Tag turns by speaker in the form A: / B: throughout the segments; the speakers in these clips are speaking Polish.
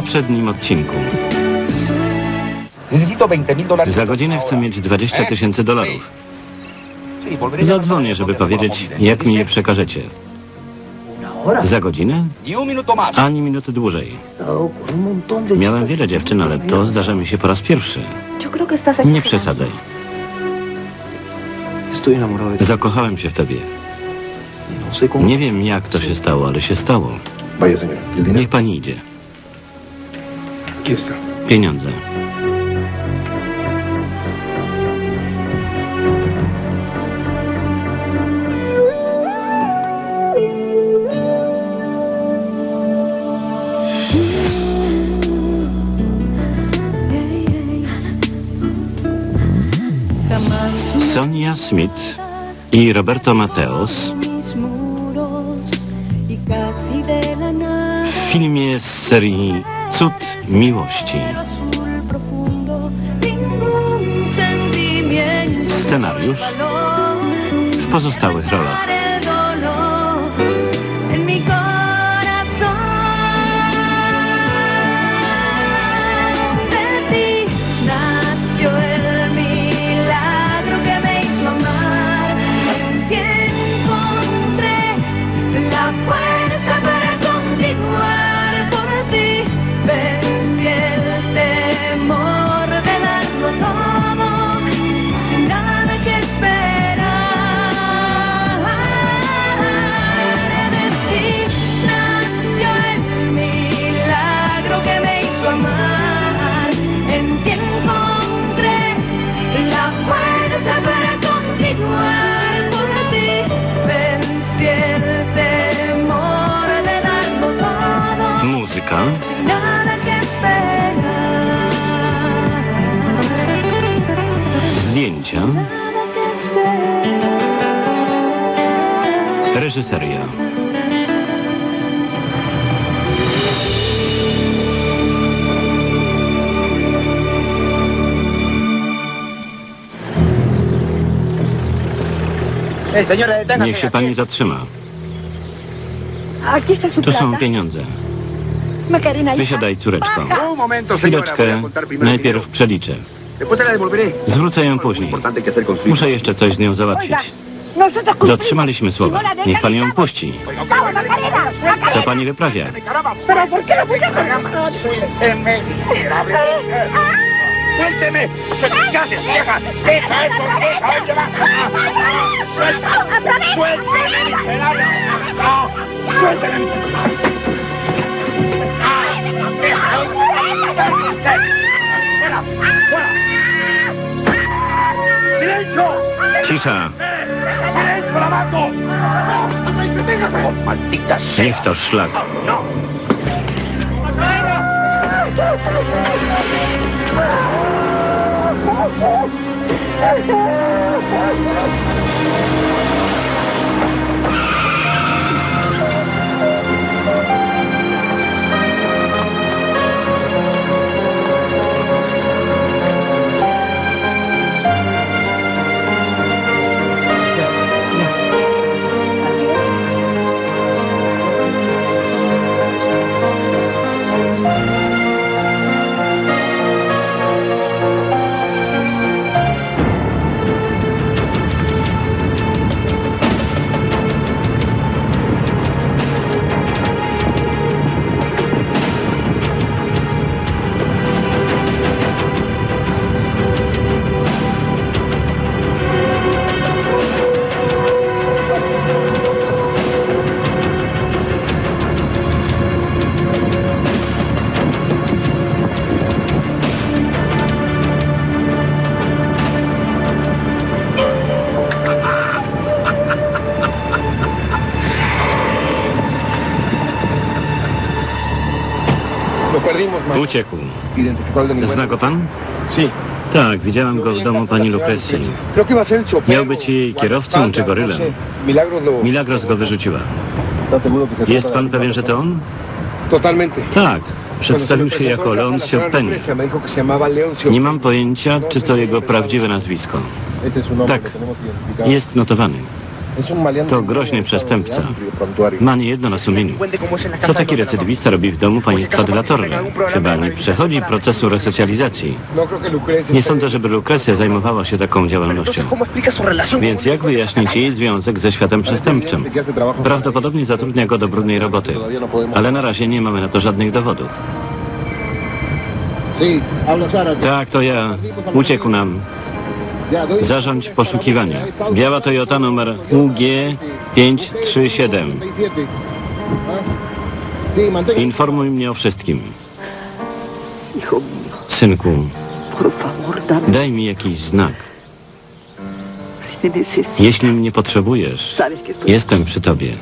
A: poprzednim odcinku.
B: Necesito 20 mil dólares.
A: Za godzinę chcę mieć 20 tysięcy dolarów. Zadzwonię, żeby powiedzieć, jak mi je przekażecie. Za godzinę? Ani minuty dłużej. Miałem wiele dziewczyn, ale to zdarza mi się po raz pierwszy. Nie przesadzaj. Zakochałem się w tobie. Nie wiem, jak to się stało, ale się stało. Niech pani idzie. Pieniądze. Sonia Smith i Roberto Mateos w filmie z serii Cud Miłości. Scenariusz w pozostałych rolach.
C: Esperar
A: reżyseria.
B: Señora, deténgase.
A: Niech się pani zatrzyma. Tu są pieniądze. Wysiadaj, córeczko. Chwileczkę, najpierw przeliczę. Zwrócę ją później. Muszę jeszcze coś z nią załatwić. Dotrzymaliśmy słowa. Niech pan ją puści. Co pani wyprawia?
B: Suélteme, miserable. Suélteme. ¿Qué haces, vieja? Deja eso, deja eso. Suéltame. Suélteme, miserable. No, suélteme, miserable. ¡Silencio!
A: Chisa.
B: ¡Silencio, la mato! ¡Oh, ¡Maldita sea!
A: Listo, Slack.
B: ¡No!
D: ¡No!
A: Uciekł. Zna go pan? Tak, widziałem go w domu pani Lucrecji. Miał być jej kierowcą czy gorylem.
D: Milagros
A: go wyrzuciła.
D: ¿Está seguro que se
A: Jest pan pewien, że to on?
D: Totalmente.
A: Tak. Przedstawił się jako
D: en casa,
A: Leon
D: la señora
A: Siopeni.
D: Lucrecia Me dijo que se llamaba Leon Siopeni.
A: Nie mam pojęcia, czy to jego prawdziwe nazwisko. Tak. Jest notowany. To groźny przestępca. Ma niejedno na sumieniu. Co taki recydywista robi w domu la Torre? Chyba nie przechodzi procesu resocjalizacji. Nie sądzę, żeby Lukrecja zajmowała się taką działalnością. Więc jak wyjaśnić jej związek ze światem przestępczym? Prawdopodobnie zatrudnia go do brudnej roboty. Ale na razie nie mamy na to żadnych dowodów. Tak, to ja. Uciekł nam. Zarządź poszukiwania. Biała Toyota numer UG 537.
E: 37. Ah, Sí, mantenga.
A: Informuj mnie o wszystkim. Synku, daj mi jakiś znak. Jeśli mnie potrzebujesz, jestem przy tobie.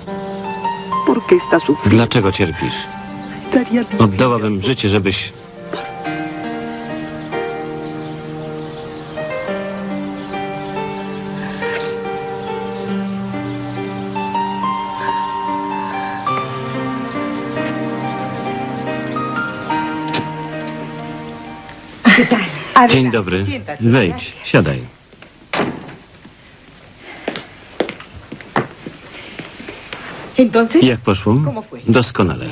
A: Dlaczego cierpisz? Oddałabym życie, żebyś... Dzień dobry. Wejdź, siadaj. Jak poszło? Doskonale.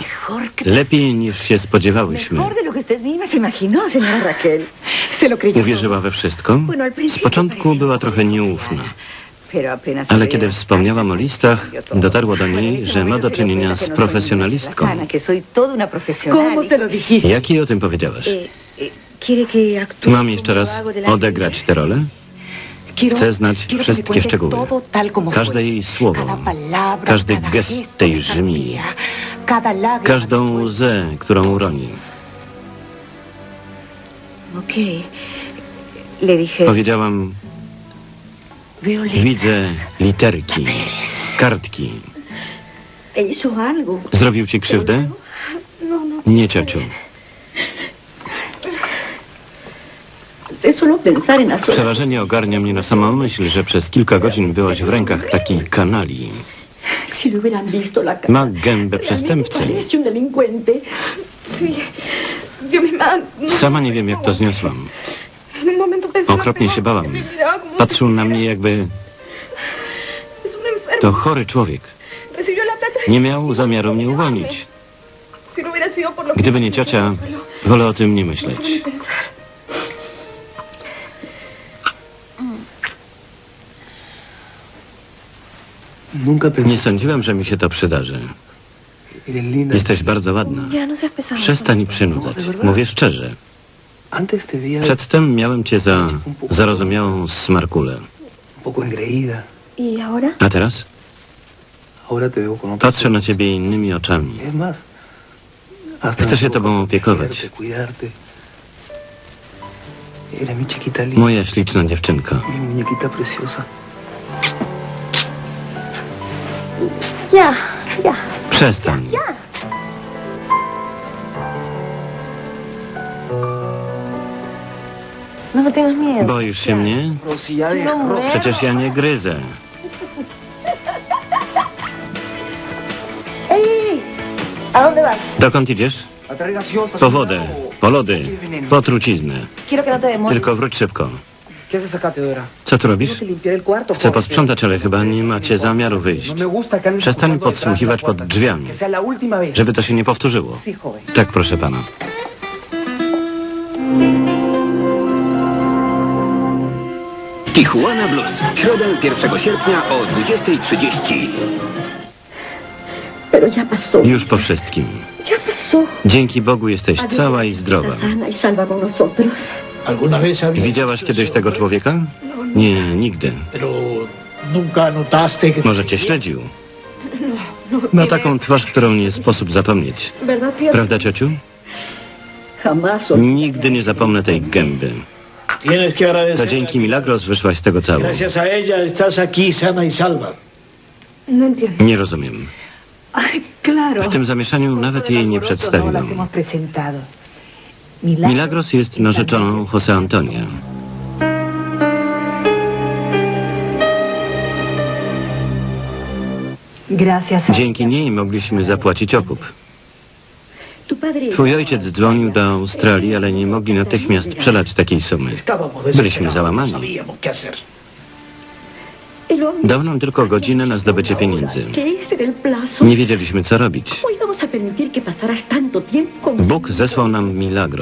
A: Lepiej niż się spodziewałyśmy. Uwierzyła we wszystko? Z początku była trochę nieufna. Ale kiedy wspomniałam o listach, dotarło do niej, że ma do czynienia z profesjonalistką.
F: Que soy toda una profesional. ¿Cómo se lo dijiste?
A: Jak jej o tym powiedziałaś?
F: Eh, eh, ¿Quiere que actúe
A: Mam jeszcze raz odegrać
F: de
A: tę rolę? Chcę znać wszystkie szczegóły. Każde jej słowo, każdy gest tej
F: lágrima
A: każdą łzę, którą
F: dije,
A: Powiedziałam, widzę literki, kartki. Zrobił ci krzywdę? Nie, ciociu. Przerażenie ogarnia mnie na samą myśl, że przez kilka godzin byłaś w rękach takiej kanali. Ma gębę przestępcy. Sama nie wiem, jak to zniosłam. Okropnie się bałam. Patrzył na mnie, jakby to chory człowiek. Nie miał zamiaru mnie uwolnić. Gdyby nie ciocia, wolę o tym nie myśleć. Nie sądziłem, że mi się to przydarzy. Jesteś bardzo ładna.
F: No pesado.
A: Przestań przynudzać. Mówię szczerze. Przedtem miałem cię za zarozumiałą smarkulę. A teraz patrzę na ciebie innymi oczami. Chcę się tobą opiekować. Moja śliczna dziewczynko.
F: Ya, ya.
A: Przestań.
F: No miedo.
A: Boisz się mnie?
F: No.
A: Przecież ja nie gryzę.
F: ¡Ey! ¿A dónde vas?
A: Dokąd idziesz? Po wodę, po lody, po truciznę. Tylko wróć szybko. Co tu robisz? Chcę posprzątać, ale chyba nie macie zamiaru wyjść.
D: me gusta que andes
A: Przestań podsłuchiwać pod drzwiami, żeby to się nie powtórzyło. Tak, proszę pana.
G: Tijuana Blues. Środę 1 sierpnia o 20.30.
F: Pero ya pasó.
A: Już po wszystkim. Dzięki Bogu jesteś cała i zdrowa.
F: Está sana y salva con nosotros.
E: ¿Alguna vez había
A: Widziałaś kiedyś tego człowieka? Nie, nigdy. Może cię śledził. Ma taką twarz, którą nie sposób zapomnieć. Prawda, ciociu? Nigdy nie zapomnę tej gęby. To dzięki Milagros wyszłaś z tego
F: entiendo.
A: Nie rozumiem. W tym zamieszaniu nawet jej nie
F: No
A: Milagros jest narzeczoną Jose Antonia. Dzięki niej mogliśmy zapłacić okup.
F: padre.
A: Twój ojciec dzwonił do Australii, ale nie mogli natychmiast przelać takiej sumy. Byliśmy załamani. Dał nam tylko godzinę na zdobycie pieniędzy. Nie wiedzieliśmy, co robić.
F: ¿Cómo íbamos a permitir que pasaras tanto tiempo con
A: Bóg zesłał nam milagro.